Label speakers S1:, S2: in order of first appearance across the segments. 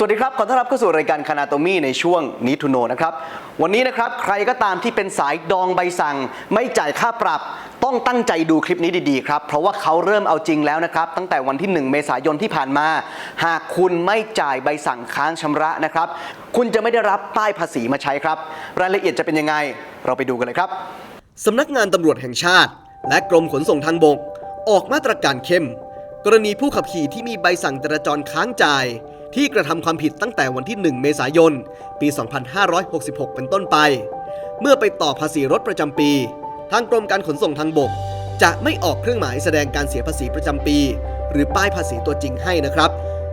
S1: สวัสดีครับ ขอต้อนรับเข้าสู่รายการคานาโตมี่ในช่วงนิทูโนนะครับ วันนี้นะครับใครก็ตามที่เป็นสายดองใบสั่ง ไม่จ่ายค่าปรับต้องตั้งใจดูคลิปนี้ดีๆครับ เพราะว่าเขาเริ่มเอาจริงแล้วนะครับ ตั้งแต่วันที่ 1 เมษายนที่ผ่านมา หากคุณไม่จ่ายใบสั่งค้างชำระนะครับ คุณจะไม่ได้รับป้ายภาษีมาใช้ครับ รายละเอียดจะเป็นยังไง เราไปดูกันเลยครับสำนักงานตำรวจแห่งชาติ และกรมขนส่งทางบก ออกมาตรการเข้ม กรณีผู้ขับขี่ที่มีใบสั่งจราจรค้างจ่าย ที่กระทำความผิดตั้งแต่วันที่ 1 เมษายน ปี 2566 เป็นต้นไป เมื่อไปต่อภาษีรถประจำปี ทางกรมการขนส่งทางบก จะไม่ออกเครื่องหมายแสดงการเสียภาษีประจำปี หรือป้ายภาษีตัวจริงให้นะครับ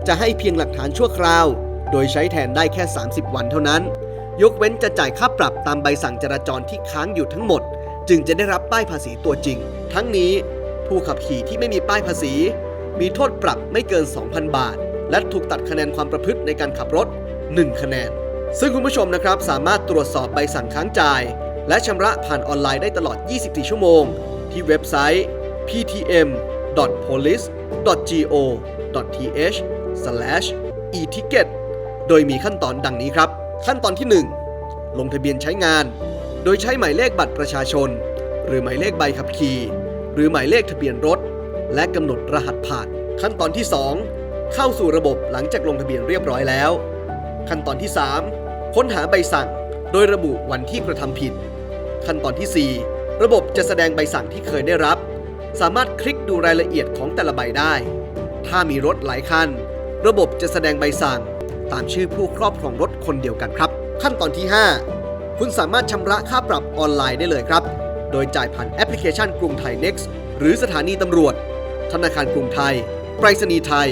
S1: จะให้เพียงหลักฐานชั่วคราว โดยใช้แทนได้แค่ 30 วันเท่านั้น ยกเว้นจะจ่ายค่าปรับตามใบสั่งจราจรที่ค้างอยู่ทั้งหมด จึงจะได้รับป้ายภาษีตัวจริง ทั้งนี้ผู้ขับขี่ที่ไม่มีป้ายภาษี มีโทษปรับไม่เกิน 2,000 บาท และถูกตัดคะแนนความประพฤติในการขับรถ 1 คะแนน ซึ่งคุณผู้ชมนะครับสามารถตรวจสอบใบสั่งค้างจ่าย และชำระผ่านออนไลน์ได้ตลอด 24 ชั่วโมง ที่เว็บไซต์ ptm.police.go.th/e-ticket โดยมีขั้นตอนดังนี้ครับ ขั้นตอนที่ 1 ลงทะเบียนใช้งาน โดยใช้หมายเลขบัตรประชาชน หรือหมายเลขใบขับขี่ หรือหมายเลขทะเบียนรถ และกำหนดรหัสผ่าน ขั้นตอนที่ 2 เข้าสู่ระบบหลังจากลงทะเบียนเรียบร้อยแล้ว ขั้นตอนที่ 3 ค้นหาใบสั่ง โดยระบุวันที่กระทำผิด ขั้นตอนทีสี่ 4 ระบบจะแสดงใบสั่งที่เคยได้รับ สามารถคลิกดูรายละเอียดของแต่ละใบได้ ถ้ามีรถหลายคัน ระบบจะแสดงใบสั่ง ตามชื่อผู้ครอบครองรถคนเดียวกันครับ ขั้นตอนที่ 5 คุณสามารถชำระค่าปรับออนไลน์ได้เลยครับ โดยจ่ายผ่านแอปพลิเคชันกรุงไทย Next หรือสถานีตำรวจ ธนาคารกรุงไทยไปรษณีย์ไทย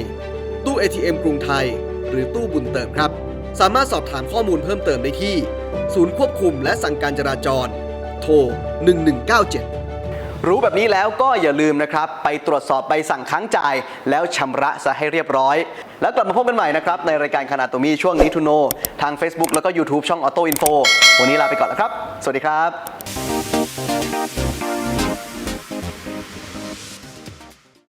S1: ตู้ ATM กรุงไทย หรือตู้บุญเติมครับ สามารถสอบถามข้อมูลเพิ่มเติมได้ที่ ศูนย์ควบคุมและสั่งการจราจร โทร 1197 รู้แบบนี้แล้วก็อย่าลืมนะครับ ไปตรวจสอบใบสั่งค้างจ่าย แล้วชำระซะให้เรียบร้อย แล้วกลับมาพบกันใหม่นะครับ ในรายการคณาตมีช่วงนี้ทูโน ทาง Facebook แล้วก็ YouTube ช่อง Auto Info วันนี้ลาไปก่อนแล้วครับ สวัสดีครับ